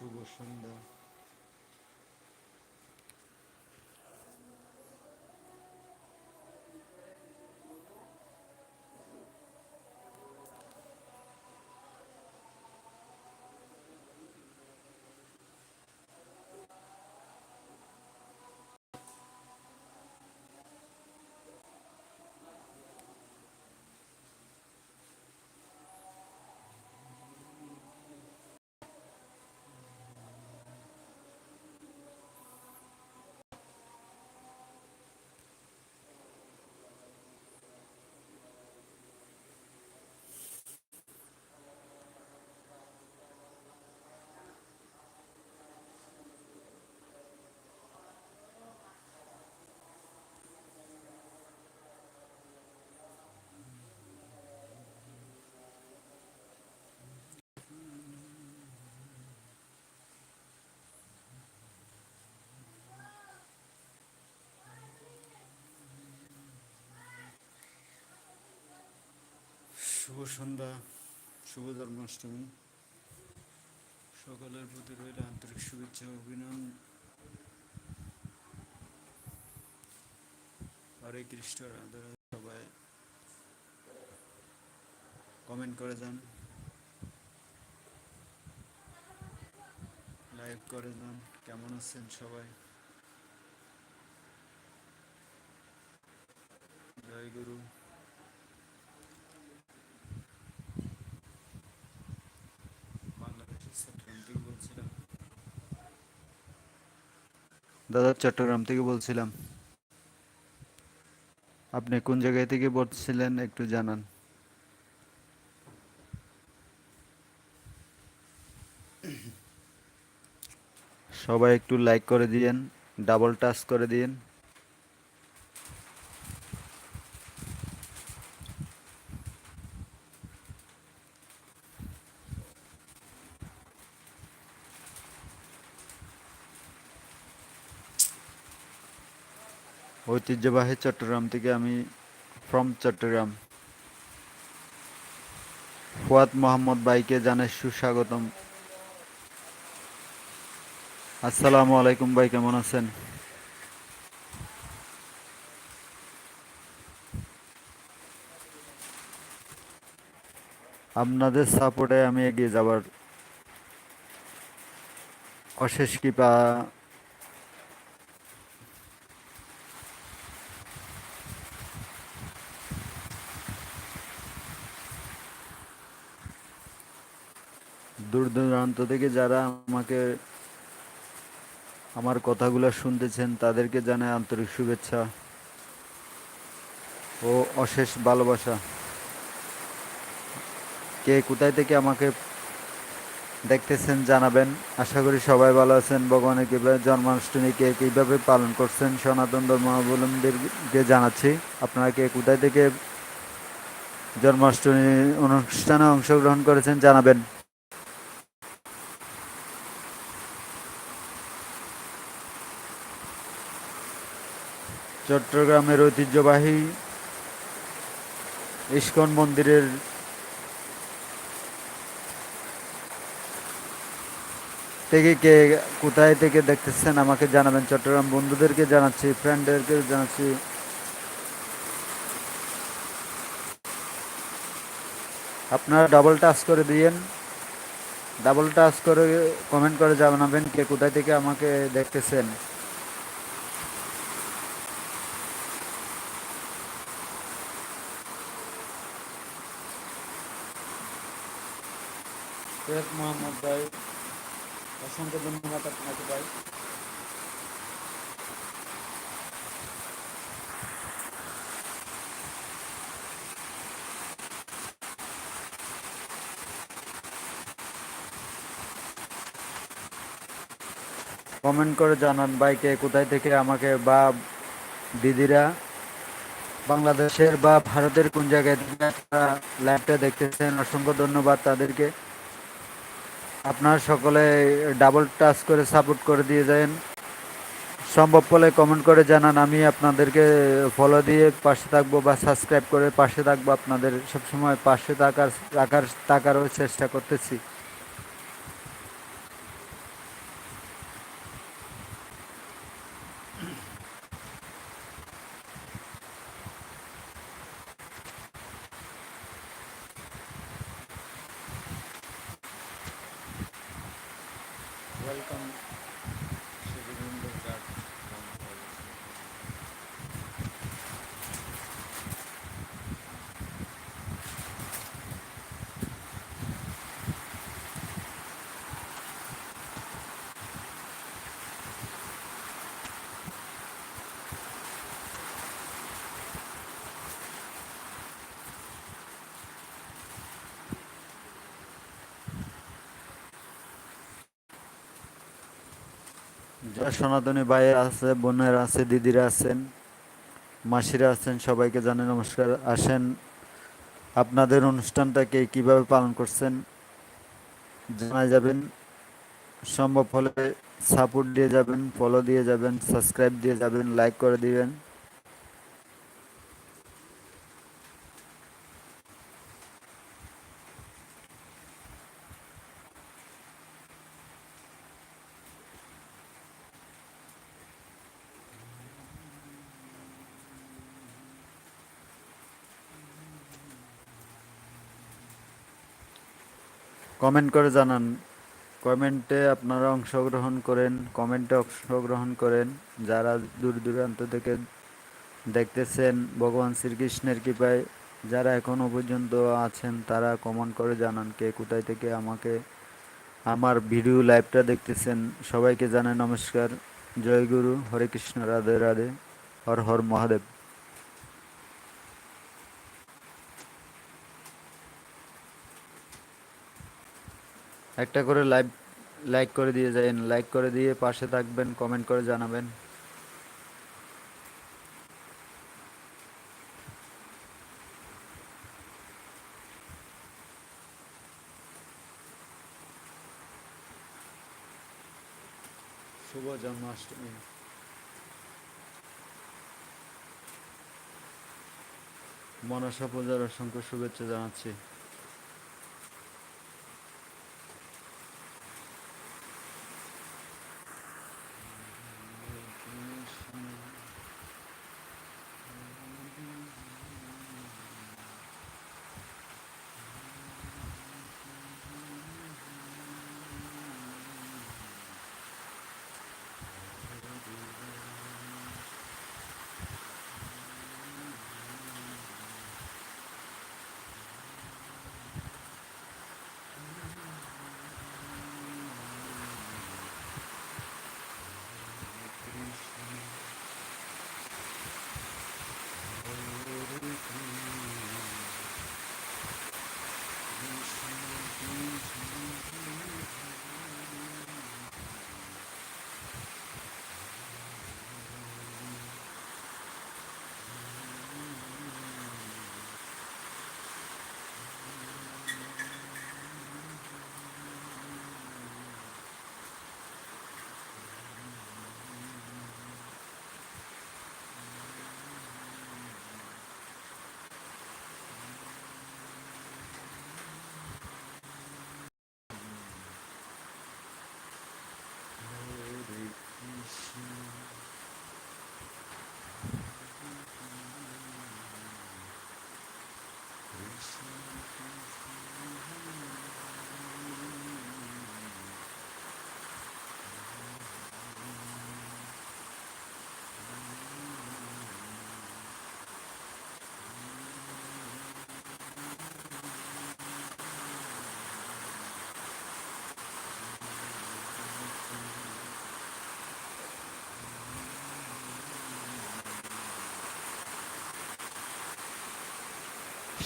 শুভ সন্ধ্যা শুভ সন্ধ্যা, শুভ জন্মাষ্টমী। সকলের প্রতি রইল আন্তরিক শুভেচ্ছা অভিনন্দন। হরে কৃষ্ণ, রাধা। সবাই। কমেন্ট করে যান। লাইক করে যান। কেমন আছেন সবাই? জয় গুরু বাংলাদেশের চট্টগ্রাম থেকে বলছিলাম দাদা, চট্টগ্রাম থেকে বলছিলাম। আপনি কোন জায়গায় থেকে বলছিলেন একটু জানান। সবাই একটু লাইক করে দিয়েন ডাবল টাচ করে দিন ঐতিহ্যবাহী চট্টগ্রাম থেকে আমি ফ্রম চট্টগ্রাম। ফুয়াদ মোহাম্মদ ভাইকে জানাই সুস্বাগতম। আসসালামু আলাইকুম ভাই, কেমন আছেন? আপনাদের সাপোর্টে আমি এগিয়ে যাবার অশেষ কৃপা দূর দূরান্ত থেকে যারা আমাকে আমার কথাগুলো শুনতেছেন, তাদেরকে জানাই আন্তরিক শুভেচ্ছা ও অশেষ ভালোবাসা। কে কোথায় থেকে আমাকে দেখতেছেন জানাবেন। আশা করি সবাই ভালো আছেন। ভগবানের কীভাবে জন্মাষ্টমী কে কীভাবে পালন করছেন সনাতন ধর্মাবলম্বীদেরকে জানাচ্ছি। আপনারা কে কোথায় থেকে জন্মাষ্টমী অনুষ্ঠানে অংশগ্রহণ করেছেন জানাবেন। চট্টগ্রামের ঐতিহ্যবাহী ইস্কন মন্দিরের থেকে কে কোথায় থেকে দেখতেছেন আমাকে জানাবেন। চট্টগ্রাম বন্ধুদেরকে জানাচ্ছি ফ্রেন্ডদেরকে জানাচ্ছি। আপনারা ডাবল টাচ করে দিয়েন। ডাবল টাচ করে কমেন্ট করে জানাবেন কে কোথায় থেকে আমাকে দেখতেছেন। শেখ মোহাম্মদ ভাই, অসংখ্য ধন্যবাদ আপনাকে ভাই। কমেন্ট করে জানান ভাইকে কোথায় থেকে আমাকে বা দিদিরা বাংলাদেশের বা ভারতের কোন জায়গায় লাইভটা দেখতেছেন। অসংখ্য ধন্যবাদ তাদেরকে। আপনারা সকলে ডাবল টাচ করে সাপোর্ট করে দিয়ে যান। সম্ভব হলে কমেন্ট করে জানান, আমি আপনাদেরকে ফলো দিয়ে পাশে থাকব বা সাবস্ক্রাইব করে পাশে থাকব। আপনাদের সবসময় পাশে থাকার, রাখার, থাকারও চেষ্টা করতেছি। সনাতনী ভাইয়ের আছে, বোনের আছে, দিদিরা আছেন, মাসিরা আছেন, সবাইকে জানে নমস্কার। আসেন, আপনাদের অনুষ্ঠানটাকে কীভাবে পালন করছেন জানা যাবেন। সম্ভব হলে সাপোর্ট দিয়ে যাবেন ফলো দিয়ে যাবেন সাবস্ক্রাইব দিয়ে যাবেন লাইক করে দিবেন। কমেন্ট করে জানান। কমেন্টে আপনারা অংশগ্রহণ করেন কমেন্টে অংশগ্রহণ করেন। যারা দূর দূরান্ত থেকে দেখতেছেন ভগবান শ্রীকৃষ্ণের কৃপায়, যারা এখনও পর্যন্ত আছেন, তারা কমেন্ট করে জানান কে কোথায় থেকে আমাকে, আমার ভিডিও লাইভটা দেখতেছেন। সবাইকে জানাই নমস্কার। জয় গুরু। হরে কৃষ্ণ। রাধে রাধে। হর হর মহাদেব। একটা করে লাইভ, লাইক করে দিয়ে যাবেন লাইক করে দিয়ে পাশে থাকবেন, কমেন্ট করে জানাবেন। শুভ জন্মাষ্টমী। মনসা পূজার অসংখ্য শুভেচ্ছা জানাচ্ছি।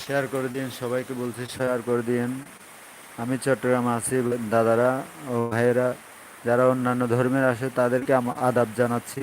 শেয়ার করে দিন, সবাইকে বলছি শেয়ার করে দিন। আমি চট্টগ্রাম আছি, দাদারা ও ভাইয়েরা, যারা অন্যান্য ধর্মের আসে, তাদেরকে আদাব জানাচ্ছি।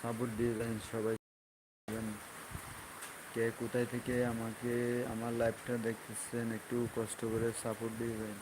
সাপোর্ট দিয়ে দিবেন সবাই। কে কোথায় থেকে আমাকে, আমার লাইফটা দেখতেছেন, একটু কষ্ট করে সাপোর্ট দিবেন